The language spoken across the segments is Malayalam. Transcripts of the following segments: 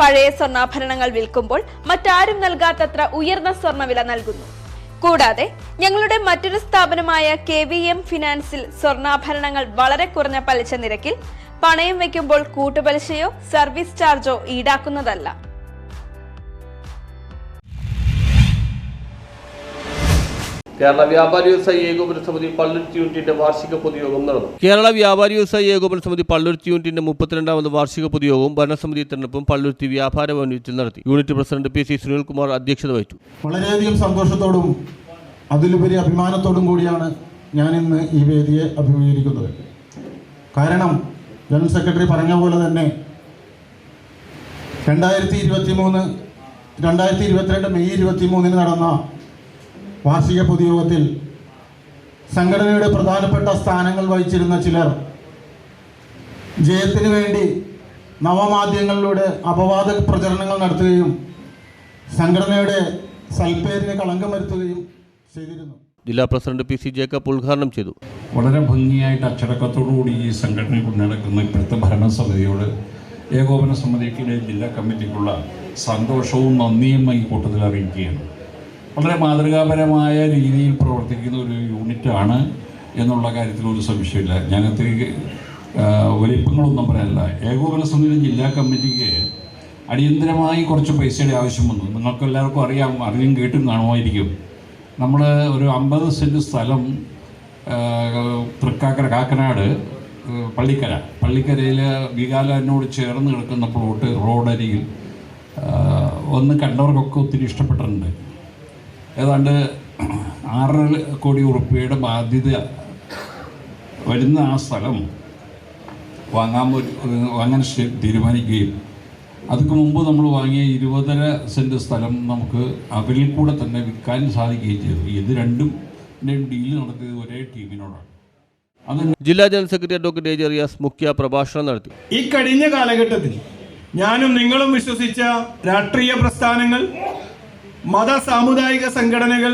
പഴയ സ്വർണാഭരണങ്ങൾ വിൽക്കുമ്പോൾ മറ്റാരും നൽകാത്തത്ര ഉയർന്ന സ്വർണവില നൽകുന്നു. കൂടാതെ ഞങ്ങളുടെ മറ്റൊരു സ്ഥാപനമായ കെ വി എം ഫിനാൻസിൽ സ്വർണാഭരണങ്ങൾ വളരെ കുറഞ്ഞ പലിശ നിരക്കിൽ പണയം വയ്ക്കുമ്പോൾ കൂട്ടുപലിശയോ സർവീസ് ചാർജോ ഈടാക്കുന്നതല്ല. കേരള വ്യാപാരി വ്യവസായി ഏകോപന സമിതി പള്ളുരുത്തി യൂണിറ്റിന്റെ വാർഷിക പൊതുയോഗം നടന്നു. കേരള വ്യാപാരി വ്യവസായി ഏകോപന സമിതി പള്ളുരുത്തി യൂണിറ്റിന്റെ മുപ്പത്തിരണ്ടാമത് വാർഷിക പൊതുയോഗവും ഭരണസമിതി തെരഞ്ഞെടുപ്പും പള്ളുരുത്തി വ്യാപാര യൂണിറ്റിൽ നടത്തി. Unit president P C Sunilkumar അധ്യക്ഷത വഹിച്ചു. വളരെയധികം സന്തോഷത്തോടും അതിലുപരി അഭിമാനത്തോടും കൂടിയാണ് ഞാൻ ഇന്ന് ഈ വേദിയെ അഭിമുഖീകരിക്കുന്നത്. കാരണം ജനറൽ സെക്രട്ടറി പറഞ്ഞ പോലെ തന്നെ രണ്ടായിരത്തി ഇരുപത്തി മൂന്ന് രണ്ടായിരത്തി ഇരുപത്തിരണ്ട് മെയ് ഇരുപത്തി മൂന്നിന് നടന്ന വാർഷിക പൊതുയോഗത്തിൽ സംഘടനയുടെ പ്രധാനപ്പെട്ട സ്ഥാനങ്ങൾ വഹിച്ചിരുന്ന ചിലർ ജയത്തിന് വേണ്ടി നവമാധ്യമങ്ങളിലൂടെ അപവാദ പ്രചരണങ്ങൾ നടത്തുകയും സംഘടനയുടെ സൽപ്പേരിന് കളങ്കം വരുത്തുകയും ചെയ്തിരുന്നു. ജില്ലാ പ്രസിഡന്റ് പി സി ജേക്കബ് ഉദ്ഘാടനം ചെയ്തു. വളരെ ഭംഗിയായിട്ട് അച്ചടക്കത്തോടുകൂടി ഈ സംഘടന നടക്കുന്ന ഇപ്പോഴത്തെ ഭരണസമിതിയോട് ഏകോപന സമിതിക്കിടെ ജില്ലാ കമ്മിറ്റിക്കുള്ള സന്തോഷവും നന്ദിയും ഈ കൂട്ടത്തിൽ അറിയിക്കുകയാണ്. വളരെ മാതൃകാപരമായ രീതിയിൽ പ്രവർത്തിക്കുന്ന ഒരു യൂണിറ്റാണ് എന്നുള്ള കാര്യത്തിൽ ഒരു സംശയമില്ല. ഞങ്ങൾക്ക് വലിപ്പങ്ങളൊന്നും പറയാനില്ല. ഏകോപന സമിതി ജില്ലാ കമ്മിറ്റിക്ക് അടിയന്തരമായി കുറച്ച് പൈസയുടെ ആവശ്യം വന്നു. നിങ്ങൾക്ക് എല്ലാവർക്കും അറിയാം അറിയും കേട്ടും കാണുമായിരിക്കും. നമ്മൾ ഒരു അമ്പത് സെന്റ് സ്ഥലം തൃക്കാക്കര കാക്കനാട് പള്ളിക്കര. പള്ളിക്കരയിൽ വികാലാനോട് ചേർന്ന് കിടക്കുന്ന പ്ലോട്ട് റോഡരികിൽ ആ, ഒന്ന് കണ്ടവർക്കൊക്കെ ഒത്തിരി ഇഷ്ടപ്പെട്ടിട്ടുണ്ട്. ഏതാണ്ട് ആറര കോടി ഉറുപ്പിയുടെ ബാധ്യത വരുന്ന ആ സ്ഥലം വാങ്ങാൻ വാങ്ങാൻ തീരുമാനിക്കുകയും അതിന് മുമ്പ് നമ്മൾ വാങ്ങിയ ഇരുപതര സെന്റ് സ്ഥലം നമുക്ക് അവരിൽ കൂടെ തന്നെ വിൽക്കാൻ സാധിക്കുകയും ചെയ്തു. ഇത് രണ്ടും ഡീൽ നടത്തിയത് ഒരേ ടീമിനോടാണ്. ജില്ലാ general secretary doctor A Riyas മുഖ്യ പ്രഭാഷണം നടത്തി. ഈ കഴിഞ്ഞ കാലഘട്ടത്തിൽ ഞാനും നിങ്ങളും വിശ്വസിച്ച രാഷ്ട്രീയ പ്രസ്ഥാനങ്ങൾ മത സാമുദായിക സംഘടനകൾ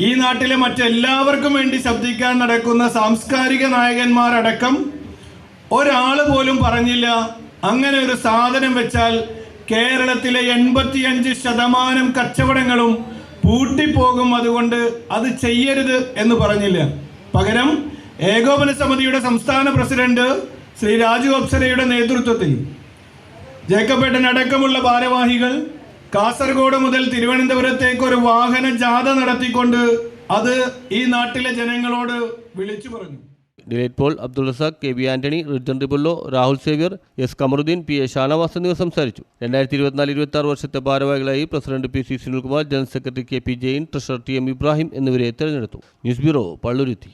ഈ നാട്ടിലെ മറ്റെല്ലാവർക്കും വേണ്ടി ശബ്ദിക്കാൻ നടക്കുന്ന സാംസ്കാരിക നായകന്മാരടക്കം ഒരാൾ പോലും പറഞ്ഞില്ല. അങ്ങനെ ഒരു സാധനം വെച്ചാൽ കേരളത്തിലെ എൺപത്തിയഞ്ച് ശതമാനം കച്ചവടങ്ങളും പൂട്ടിപ്പോകും അതുകൊണ്ട് അത് ചെയ്യരുത് എന്ന് പറഞ്ഞില്ല. പകരം ഏകോപന സമിതിയുടെ സംസ്ഥാന പ്രസിഡന്റ് ശ്രീ രാജു അപ്സരയുടെ നേതൃത്വത്തിൽ ജേക്കബേട്ടൻ അടക്കമുള്ള ഭാരവാഹികൾ കാസർഗോഡ് മുതൽ തിരുവനന്തപുരത്തേക്ക് ഒരു വാഹന ജാഥ നടത്തിക്കൊണ്ട് അത് ഈ നാട്ടിലെ ജനങ്ങളോട് വിളിച്ചു പറഞ്ഞു. Delight Paul Abdul Razak K B Antony Rijan റിബുല്ലോ Rahul Xavier S Kamaruddin P A Shanavas എന്നിവർ സംസാരിച്ചു. രണ്ടായിരത്തി ഇരുപത്തിനാല് ഇരുപത്തി ആറ് വർഷത്തെ ഭാരവാഹികളായി president P C Sunilkumar general secretary K P Jain treasurer T M Ibrahim എന്നിവരെ തെരഞ്ഞെടുത്തു. News bureau Palluruthy.